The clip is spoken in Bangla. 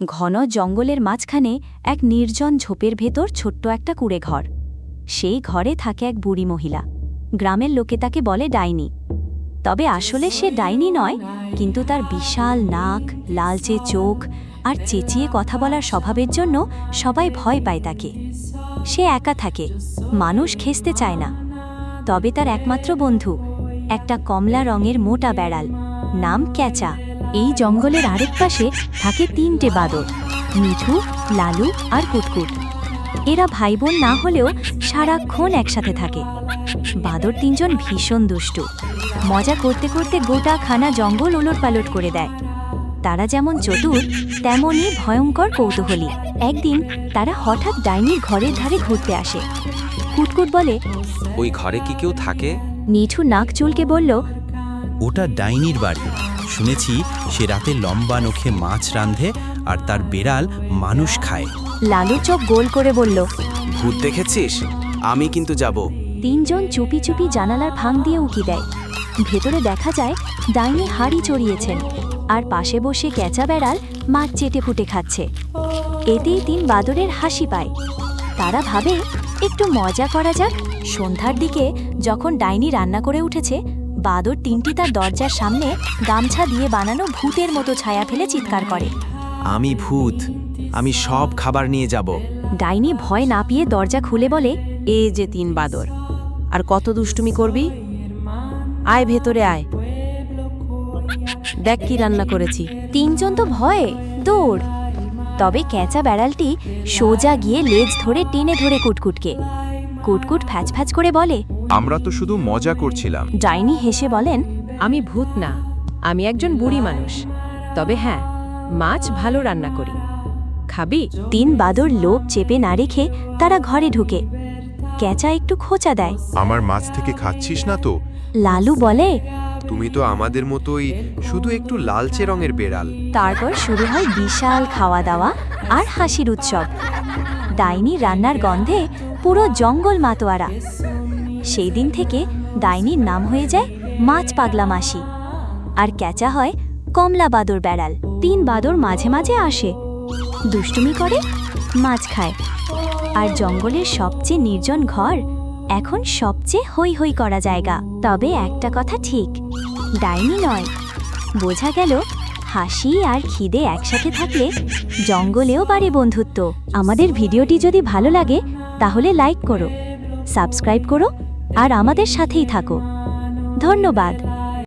ঘন জঙ্গলের মাঝখানে এক নির্জন ঝোপের ভেতর ছোট্ট একটা কুড়ে ঘর সেই ঘরে থাকে এক বুড়ি মহিলা। গ্রামের লোকে তাকে বলে ডাইনি। তবে আসলে সে ডাইনি নয়, কিন্তু তার বিশাল নাক, লালচে চোখ আর চেঁচিয়ে কথা বলার স্বভাবের জন্য সবাই ভয় পায় তাকে। সে একা থাকে, মানুষ খেসতে চায় না। তবে তার একমাত্র বন্ধু, একটা কমলা রঙের মোটা বেড়াল, নাম ক্যাচা। এই জঙ্গলের আরেক পাশে থাকে তিনটে বাদর মিঠু লালু আর কুটকুট। এরা ভাই বোন না হলেও সারাক্ষণ একসাথে থাকে। বাদর তিনজন ভীষণ দুষ্টু। মজা করতে করতে গোটা খানা জঙ্গল ওলট পালট করে দেয়। তারা যেমন চতুর তেমনই ভয়ঙ্কর কৌতূহলী। একদিন তারা হঠাৎ ডাইনির ঘরের ধারে ঘুরতে আসে। কুটকুট বলে ওই ঘরে কি কেউ থাকে? মিঠু নাক চুলকে বলল ওটা ডাইনির বাড়ি। শুনেছি সে রাতে লম্বা নখে মাছ রাঁধে আর তার বেড়াল মানুষ খায়। লালু চোখ গোল করে বলল ভূত দেখেছিস? আমি কিন্তু যাব। তিনজন চুপি চুপি জানালার ফাঁক দিয়ে উকি দেয়। ভেতরে দেখা যায় ডাইনি হাড়ি চড়িয়েছেন আর পাশে বসে ক্যাচা বেড়াল মাছ চেটে ফুটে খাচ্ছে। এতেই তিন বাদরের হাসি পায়। তারা ভাবে একটু মজা করা যাক। সন্ধ্যার দিকে যখন ডাইনি রান্না করে উঠেছে বাদর তিনটি তার দরজার সামনে গামছা দিয়ে বানানো ভূতের মতো ছায়া ফেলে চিৎকার করে। আমি ভূত। আমি সব খাবার নিয়ে যাব। ডাইনি ভয় না পেয়ে দরজা খুলে বলে এ যে তিন বাদর আর কত দুষ্টুমি করবি? আয় ভেতরে আয়। দেখ কি রান্না করেছি। তিনজন তো ভয়ে দৌড়। তবে ক্যাঁচা বেড়ালটি সোজা গিয়ে লেজ ধরে টেনে ধরে কুটকুটকে। কুটকুট ফ্যাচ ফ্যাচ করে বলে আমরা তো শুধু মজা করছিলাম। ডাইনি হেসে বলেন আমি ভূত না আমি একজন বুড়ি মানুষ। তবে হ্যাঁ মাছ ভালো রান্না করি। খাবি? তিন বাদর লোভ চেপে না রেখে তারা ঘরে ঢুকে। ক্যাঁচা একটু খোঁচা দেয়। আমার মাছ থেকে খাচ্ছিস না তো? লালু বলে তুমি তো আমাদের মতোই শুধু একটু লালচে রঙের বেড়াল। তারপর শুরু হয় বিশাল খাওয়া দাওয়া আর হাসির উৎসব। ডাইনি রান্নার গন্ধে পুরো জঙ্গল মাতোয়ারা। সেই দিন থেকে ডাইনির নাম হয়ে যায় মাছ পাগলা মাসি। আর ক্যাচা হয় কমলা বাদর বেড়াল। তিন বাদর মাঝে মাঝে আসে। দুষ্টুমি করে, মাছ খায়। আর জঙ্গলের সবচেয়ে নির্জন ঘর এখন সবচেয়ে হই হই করা জায়গা। তবে একটা কথা ঠিক, ডাইনি নয়। বোঝা গেল, হাসি আর খিদে একসাথে থাকলে জঙ্গলেও বাড়ে বন্ধুত্ব। আমাদের ভিডিওটি যদি ভালো লাগে, তাহলে লাইক করো, সাবস্ক্রাইব করো আর আমাদের সাথেই থাকো। ধন্যবাদ।